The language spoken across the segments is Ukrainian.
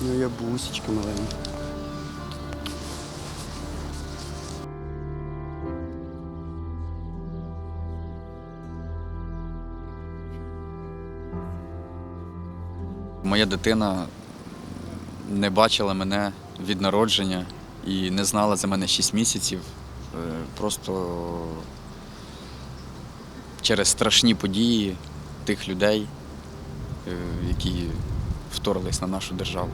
Ну, я бусечка маленька. Моя дитина не бачила мене від народження і не знала за мене 6 місяців. Е, Просто через страшні події тих людей, е, які вторглись на нашу державу.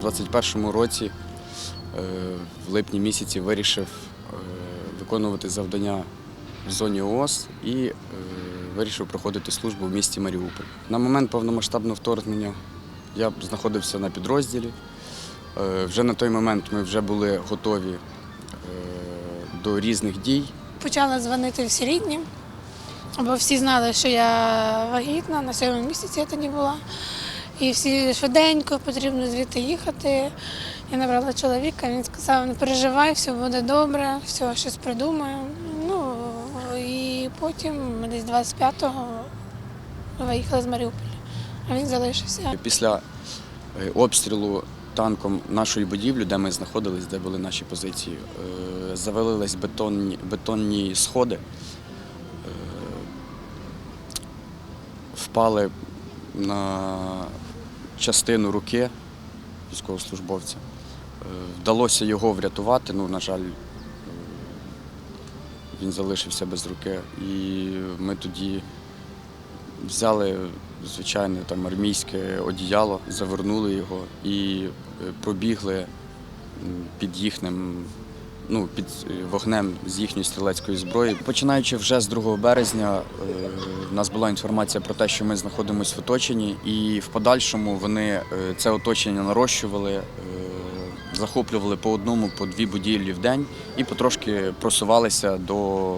У 21-му році, е, в липні місяці, вирішив е, виконувати завдання в зоні ООС і е, вирішив проходити службу в місті Маріуполь. На момент повномасштабного вторгнення я знаходився на підрозділі. Вже на той момент ми вже були готові до різних дій. Почала дзвонити всі рідні, бо всі знали, що я вагітна, на сьомому місяці я тоді була. І всі швиденько потрібно звідти їхати. Я набрала чоловіка, він сказав, не переживай, все буде добре, все, щось придумаю. Ну і потім десь 25-го виїхали з Маріуполя, а він залишився. Після е, обстрілу танком нашої будівлі, де ми знаходились, де були наші позиції, е, завалились бетонні, бетонні сходи, е, впали на частину руки військовослужбовця. Е, Вдалося його врятувати, ну, на жаль, він залишився без руки. І ми тоді взяли звичайне там армійське одіяло, завернули його і е, пробігли під їхнім. Ну, під е, вогнем з їхньої стрілецької зброї. Починаючи вже з 2 березня, е, в нас була інформація про те, що ми знаходимося в оточенні, і в подальшому вони е, це оточення нарощували, е, захоплювали по одному, по дві будівлі в день і потрошки просувалися до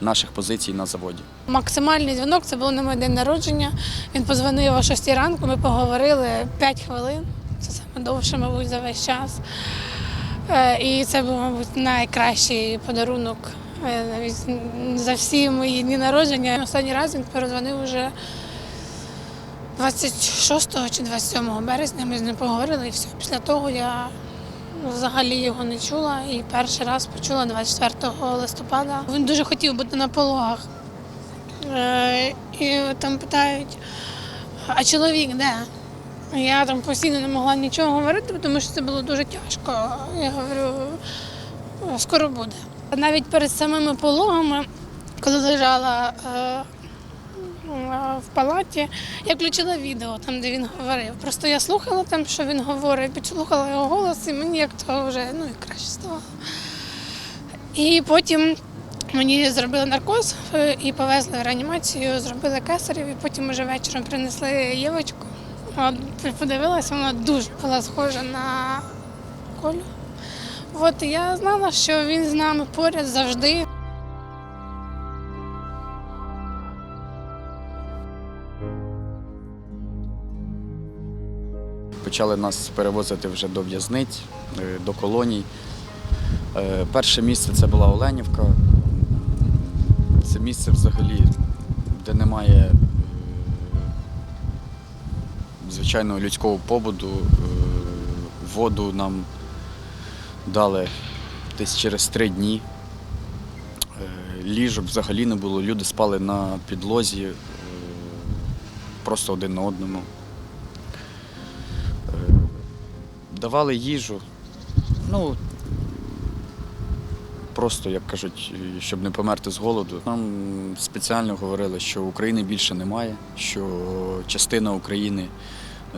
наших позицій на заводі. Максимальний дзвінок це було на мій день народження. Він позвонив о 6 ранку, ми поговорили 5 хвилин. Це саме довше, мабуть, за весь час. Е, І це був, мабуть, найкращий подарунок е, навіть за всі мої дні народження. Останній раз він перезвонив вже 26 чи 27 березня. Ми з ним поговорили і все. Після того я взагалі його не чула і перший раз почула 24 листопада. Він дуже хотів бути на пологах. Е, І там питають, а чоловік де? Я там постійно не могла нічого говорити, тому що це було дуже тяжко. Я говорю, скоро буде. Навіть перед самими пологами, коли лежала е, в палаті, я включила відео, там, де він говорив. Просто я слухала там, що він говорить, підслухала його голос, і мені як то вже ну, і краще стало. І потім мені зробили наркоз е, і повезли в реанімацію, зробили кесарів, і потім вже вечором принесли Євочку. Подивилася, вона дуже була схожа на Колю. От я знала, що він з нами поряд завжди. Почали нас перевозити вже до в'язниць, е, до колоній. Е, Перше місце це була Оленівка. Це місце взагалі, де немає е, звичайного людського побуду. Воду нам дали десь через три дні. Ліжок взагалі не було. Люди спали на підлозі, просто один на одному. Е, Давали їжу. Ну, просто, як кажуть, щоб не померти з голоду. Нам спеціально говорили, що України більше немає, що частина України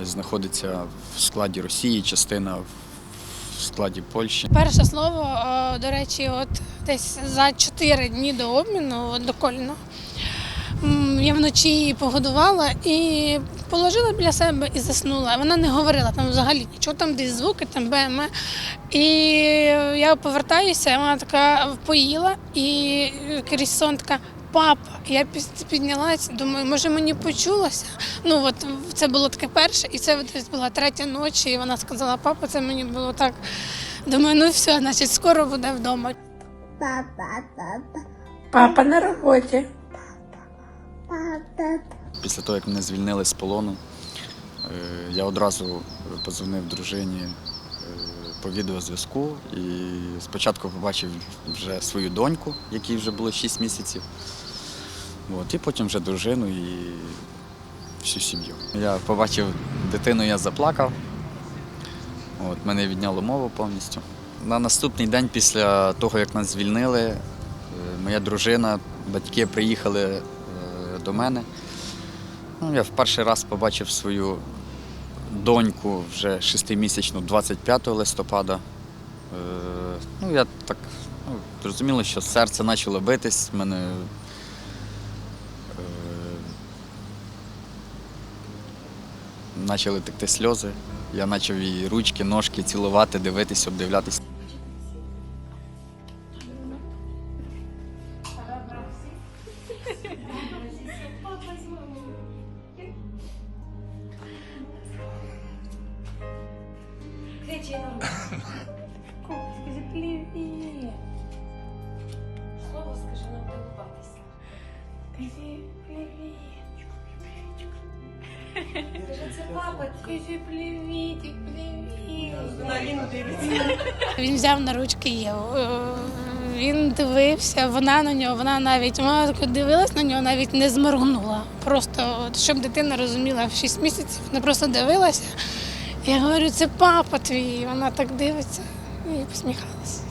знаходиться в складі Росії, частина в складі Польщі. Перше слово, е, до речі, от десь за 4 дні до обміну, от до Коліна, м, я вночі її погодувала і положила біля себе і заснула. Вона не говорила там взагалі нічого, там десь звуки, там БМ. І я повертаюся, вона така поїла, і крізь сон така. Папа, я під- піднялась, думаю, може мені почулося. Ну от це було таке перше, і це десь була третя ночі, і вона сказала, папа, це мені було так. Думаю, ну все, значить, скоро буде вдома. Папа, папа, Папа на роботі. Після того, як мене звільнили з полону, е, я одразу подзвонив дружині е, по відеозв'язку і спочатку побачив вже свою доньку, якій вже було 6 місяців. От, і потім вже дружину і всю сім'ю. Я побачив дитину, я заплакав. От, мене відняло мову повністю. На наступний день після того, як нас звільнили, е, моя дружина, батьки приїхали до мене. Ну, я в перший раз побачив свою доньку вже шестимісячну 25 листопада. Е, ну, я так ну, зрозуміло, що серце почало битись, мене. Е, почали текти сльози. Я почав її ручки, ножки цілувати, дивитись, обдивлятись. На Аліну дивиться. Він взяв на ручки Єву. Він дивився, вона на нього, вона навіть вона дивилась на нього, навіть не зморгнула. Просто щоб дитина розуміла в 6 місяців, вона просто дивилася. Я говорю, це папа твій. Вона так дивиться і посміхалася.